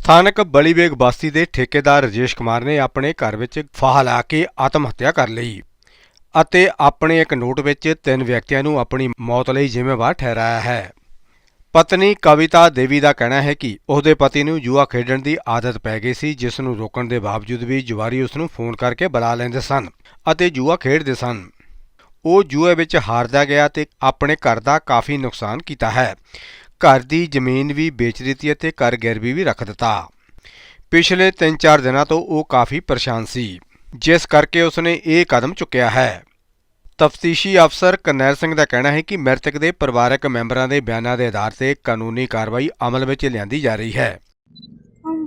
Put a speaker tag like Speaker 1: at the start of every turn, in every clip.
Speaker 1: ਸਥਾਨਕ ਬਲੀਵੇਗ ਬਸਤੀ ਦੇ ਠੇਕੇਦਾਰ ਰਜੇਸ਼ ਕੁਮਾਰ ਨੇ ਆਪਣੇ ਘਰ ਵਿੱਚ ਫਾਹਾ ਲਾ ਕੇ ਆਤਮ ਹੱਤਿਆ ਕਰ ਲਈ ਅਤੇ ਆਪਣੇ ਇੱਕ ਨੋਟ ਵਿੱਚ ਤਿੰਨ ਵਿਅਕਤੀਆਂ ਨੂੰ ਆਪਣੀ ਮੌਤ ਲਈ ਜ਼ਿੰਮੇਵਾਰ ਠਹਿਰਾਇਆ ਹੈ। ਪਤਨੀ ਕਵਿਤਾ ਦੇਵੀ ਦਾ ਕਹਿਣਾ ਹੈ ਕਿ ਉਹਦੇ ਪਤੀ ਨੂੰ ਜੂਆ ਖੇਡਣ ਦੀ ਆਦਤ ਪੈ ਗਈ ਸੀ, ਜਿਸ ਨੂੰ ਰੋਕਣ ਦੇ ਬਾਵਜੂਦ ਵੀ ਜੁਆਰੀ ਉਸ ਨੂੰ ਫੋਨ ਕਰਕੇ ਬੁਲਾ ਲੈਂਦੇ ਸਨ ਅਤੇ ਜੂਆ ਖੇਡਦੇ ਸਨ। ਉਹ ਜੂਏ ਵਿੱਚ ਹਾਰਦਾ ਗਿਆ ਤੇ ਆਪਣੇ ਘਰ ਦਾ ਕਾਫੀ ਨੁਕਸਾਨ ਕੀਤਾ ਹੈ। ਘਰ ਦੀ ਜ਼ਮੀਨ ਵੀ ਵੇਚ ਦਿੱਤੀ ਅਤੇ ਘਰ ਗਿਰਵੀ ਵੀ ਰੱਖ ਦਿੱਤਾ ਪਿਛਲੇ 3-4 ਦਿਨਾਂ ਤੋਂ ਉਹ ਕਾਫੀ ਪਰੇਸ਼ਾਨ ਸੀ ਜਿਸ ਕਰਕੇ ਉਸਨੇ ਇਹ ਕਦਮ ਚੁੱਕਿਆ ਹੈ ਤਫਤੀਸ਼ੀ ਅਫਸਰ ਕਰਨੈਲ ਸਿੰਘ ਦਾ ਕਹਿਣਾ ਹੈ ਕਿ ਮ੍ਰਿਤਕ ਦੇ ਪਰਿਵਾਰਕ ਮੈਂਬਰਾਂ ਦੇ ਬਿਆਨਾਂ ਦੇ ਆਧਾਰ ਤੇ ਕਾਨੂੰਨੀ ਕਾਰਵਾਈ ਅਮਲ ਵਿੱਚ ਲਿਆਂਦੀ ਜਾ ਰਹੀ ਹੈ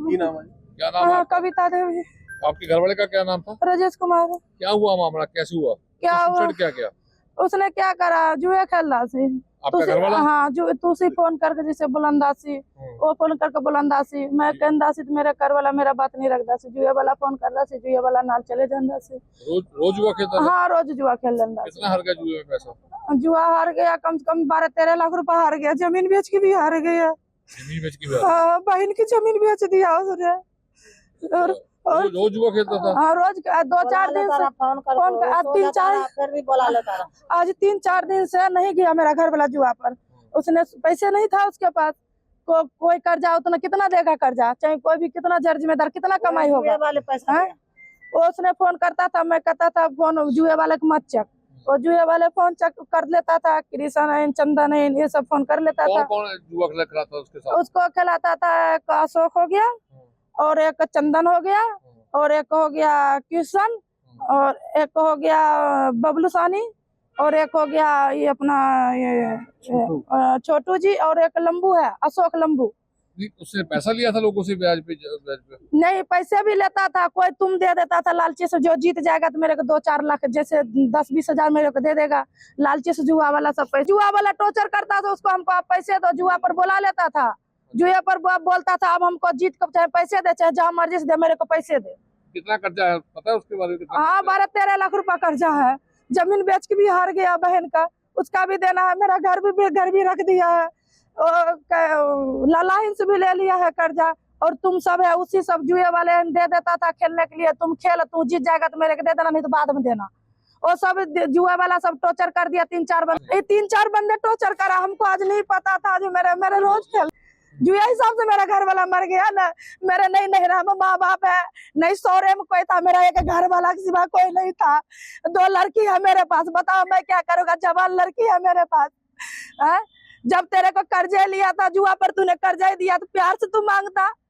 Speaker 2: की नाम है क्या नाम है
Speaker 3: हाँ,
Speaker 2: आपका?
Speaker 3: कविता देवी
Speaker 2: आपके घर वाले का क्या नाम था
Speaker 3: राजेश कुमार
Speaker 2: क्या हुआ मामला कैसे हुआ
Speaker 3: क्या
Speaker 2: किस
Speaker 3: हुआ
Speaker 2: suicide क्या किया
Speaker 3: उसने क्या करा जुए खेल रहा सी
Speaker 2: आपका घर वाला
Speaker 3: हाँ जो तुसी फोन करके जैसे बुलंदा सी
Speaker 2: हम्म,
Speaker 3: वो फोन करके बुलंदा सी मैं कहंदा सी तो मेरे घर वाला मेरा बात नहीं रखदा सी जुए वाला फोन कर रहा सी जुए वाला नाल चले जांदा सी
Speaker 2: रोज रोज जुआ खेलता था
Speaker 3: हाँ रोज जुआ खेल लेंदा सी
Speaker 2: कितना हर गया जुए में पैसा
Speaker 3: जुआ हार गया कम से कम बारह तेरह लाख रुपया हार गया जमीन बेच के भी हार गया
Speaker 2: जमीन बेच के भी
Speaker 3: हाँ, बहन की जमीन बेच दिया उसने और और
Speaker 2: रोज जुआ खेलता था।
Speaker 3: हाँ रोज दो चार दिन से
Speaker 4: फ़ोन कर
Speaker 3: आज तीन चार
Speaker 4: फिर भी बोला लेता
Speaker 3: आज तीन चार दिन से नहीं गया मेरा घर वाला जुआ पर। उसने पैसे नहीं था उसके पास। को, कोई कर्जा उतना कितना देगा कर्जा? चाहे कोई भी कितना जर जिम्मेदार कितना कमाई होगा।
Speaker 4: वाले पैसा
Speaker 3: हैं? वो उसने फ़ोन करता था मैं कहता था फ़ोन जुए वाले को मत चेक। वो जुए वाले फ़ोन चेक कर लेता था कृष्ण है चंदन है ये सब फ़ोन कर लेता
Speaker 2: कौन
Speaker 3: था।
Speaker 2: कौन जुआ खेला उसके साथ?
Speaker 3: उसको खिलाता था अशोक हो गया? और एक चंदन हो गया और एक हो गया किशन और एक हो गया बबलू सानी और एक हो गया ये अपना ये छोटू। जी और एक लंबू है अशोक लंबू।
Speaker 2: नहीं, उसने पैसा लिया था लोगों से ब्याज पे ब्याज पे?
Speaker 3: नहीं पैसे भी लेता था कोई तुम दे देता था लालची से जो जीत जाएगा तो मेरे को दो चार लाख जैसे दस बीस हज़ार मेरे को दे देगा। लालची से जुआ वाला सब जुआ वाला टोर्चर करता था उसको हमको आप पैसे दो जुआ पर बुला लेता था। जुआ पर बोलता था अब हमको जीत कर चाहे पैसे दे चाहे जहाँ मर्ज़ी से दे मेरे को पैसे दे।
Speaker 2: कितना कर्जा है? पता है उसके बारे में
Speaker 3: हाँ
Speaker 2: है?
Speaker 3: बारह तेरह लाख रुपया कर्जा है। ज़मीन बेच के भी हार गया बहन का उसका भी देना है मेरा घर भी घर भी रख दिया है। और लालाइन से भी ले लिया है कर्जा और तुम सब है उसी सब जुए वाले दे देता था खेलने के लिए तुम खेल तू जीत जाएगा तो मेरे को दे देना नहीं तो बाद में देना। वो सब जुए वाला सब टोचर कर दिया तीन चार बंदे तीन चार बंदे टोचर करा हमको आज नहीं पता था जो मेरे मेरे रोज खेल जुए हिसाब से मेरा घर वाला मर गया ना। मेरे नहीं नहरा में माँ बाप है। नहीं सोरे में कोई था, मेरा एक घर वाला के सिवा कोई नहीं था। दो लड़की है मेरे पास, बताओ मैं क्या करूँगा? जवान लड़की है मेरे पास। है? जब तेरे को कर्जे लिया था, जुआ पर तूने कर्जा ही दिया तो प्यार से तू माँगता। है?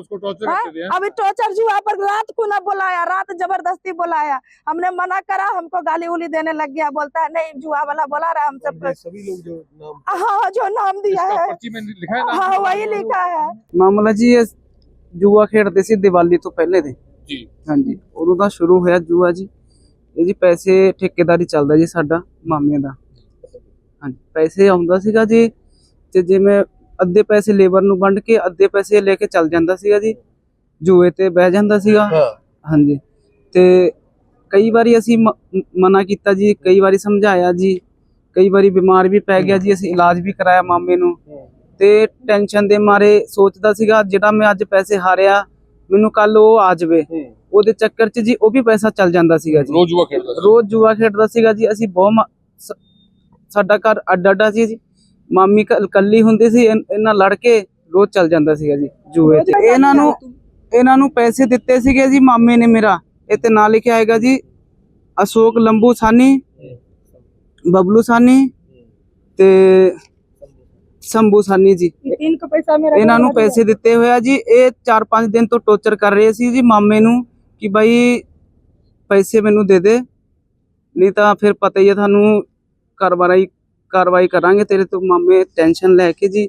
Speaker 2: उसको टॉर्चर
Speaker 3: हाँ?
Speaker 2: करते दिया
Speaker 3: अभी टोचर जुआ पर रात को ना बुलाया रात जबरदस्ती बुलाया हमने मना करा हमको गाली उली देने लग गया बोलता है नहीं जुआ वाला बुला रहा है हमसे
Speaker 2: सभी लोग जो नाम
Speaker 3: हाँ जो नाम दिया
Speaker 2: इसका
Speaker 3: है
Speaker 2: पर्ची में लिखा है ना
Speaker 3: हाँ वही लिखा है
Speaker 5: ਮਾਮਲਾ ਜੀ ਇਹ ਜੂਆ ਖੇਡਦੇ ਸੀ ਦੀਵਾਲੀ ਤੋਂ ਪਹਿਲੇ ਦੇ
Speaker 2: जी
Speaker 5: ਹਾਂਜੀ ਉਦੋਂ ਦਾ ਸ਼ੁਰੂ ਹੋਇਆ ਜੂਆ ਜੀ ਇਹ ਜੀ ਪੈਸੇ ਠੇਕੇਦਾਰੀ ਚੱਲਦਾ ਜੀ ਸਾਡਾ ਮਾਮੇ ਦਾ ਹਾਂਜੀ ਪੈਸੇ ਆਉਂਦਾ ਸੀਗਾ ਜੀ ਤੇ ਜਿਵੇਂ ਅੱਧੇ ਪੈਸੇ ਲੇਬਰ ਨੂੰ ਵੰਡ ਕੇ ਅੱਧੇ ਪੈਸੇ ਲੈ ਕੇ ਚੱਲ ਜਾਂਦਾ ਸੀਗਾ ਜੀ। ਜੂਏ ਤੇ ਬਹਿ ਜਾਂਦਾ ਸੀਗਾ। ਹਾਂਜੀ। ਤੇ ਕਈ ਵਾਰੀ ਅਸੀਂ ਮਨਾ ਕੀਤਾ ਜੀ ਕਈ ਵਾਰੀ ਸਮਝਾਇਆ ਜੀ। ਕਈ ਵਾਰੀ ਬਿਮਾਰ ਵੀ ਪੈ ਗਿਆ ਜੀ ਅਸੀਂ ਇਲਾਜ ਵੀ ਕਰਾਇਆ ਮਾਮੇ ਨੂੰ। ਤੇ ਟੈਨਸ਼ਨ ਦੇ ਮਾਰੇ ਸੋਚਦਾ ਸੀਗਾ ਜਿਹੜਾ ਮੈਂ ਅੱਜ ਪੈਸੇ ਹਾਰਿਆ ਮੈਨੂੰ ਕੱਲ ਉਹ ਆ ਜਾਵੇ। ਉਹਦੇ ਚੱਕਰ 'ਚ ਜੀ ਉਹ ਵੀ ਪੈਸਾ ਚੱਲ ਜਾਂਦਾ ਸੀਗਾ ਜੀ।
Speaker 2: ਰੋਜ਼ ਜੂਆ ਖੇਡਦਾ
Speaker 5: ਰੋਜ਼ ਜੂਆ ਖੇਡਦਾ ਸੀਗਾ ਜੀ ਅਸੀਂ ਬਹੁਤ ਸਾਡਾ ਘਰ ਅੱਡ ਅੱਡਾ ਸੀ ਜੀ। ਮਾਮੀ ਕੱਲੀ ਹੁੰਦੀ ਸੀ ਇਹਨਾਂ ਲੜ ਕੇ ਰੋਜ਼ ਚੱਲ ਜਾਂਦਾ ਸੀਗਾ ਜੀ ਜੂਏ ਤੇ ਇਹਨਾਂ ਨੂੰ ਇਹਨਾਂ ਨੂੰ ਪੈਸੇ ਦਿੱਤੇ ਸੀਗੇ ਜੀ ਮਾਮੇ ਨੇ ਮੇਰਾ। ਇੱਥੇ ਨਾਂ ਲਿਖਿਆ ਹੈਗਾ ਜੀ ਅਸ਼ੋਕ ਲੰਬੂ ਸਾਨੀ ਬਬਲੂ ਸਾਨੀ ਤੇ ਸੰਭੂ ਸਾਨੀ ਜੀ। ਇਹਨਾਂ ਨੂੰ ਪੈਸੇ ਦਿੱਤੇ ਹੋਇਆ ਜੀ ਇਹ 4-5 ਦਿਨ ਤੋਂ ਟੋਰਚਰ ਕਰ ਰਹੇ ਸੀ ਜੀ ਮਾਮੇ ਨੂੰ ਕਿ ਭਾਈ ਪੈਸੇ ਮੈਨੂੰ ਦੇ ਦੇ ਨਹੀਂ ਤਾਂ ਫਿਰ ਪਤਾ ਹੀ ਹੈ ਤੁਹਾਨੂੰ ਕਾਰਵਾਈ ਕਾਰਵਾਈ ਕਰਾਂਗੇ। ਤੇਰੇ ਤੋਂ ਮਾਮੇ ਟੈਨਸ਼ਨ ਲੈ ਕੇ ਜੀ।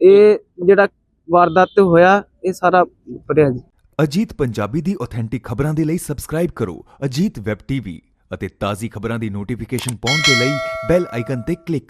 Speaker 5: ਇਹ ਜਿਹੜਾ ਵਾਰਦਾਤ ਹੋਇਆ, ਇਹ ਸਾਰਾ ਭਰਿਆ ਜੀ।
Speaker 6: ਅਜੀਤ ਪੰਜਾਬੀ ਦੀ ਆਥੈਂਟਿਕ ਖਬਰਾਂ ਦੇ ਲਈ ਸਬਸਕ੍ਰਾਈਬ ਕਰੋ ਅਜੀਤ ਵੈਬ ਟੀਵੀ ਅਤੇ ਤਾਜ਼ੀ ਖਬਰਾਂ ਦੀ ਨੋਟੀਫਿਕੇਸ਼ਨ ਪਾਉਣ ਦੇ ਲਈ ਬੈਲ ਆਈਕਨ ਤੇ ਕਲਿੱਕ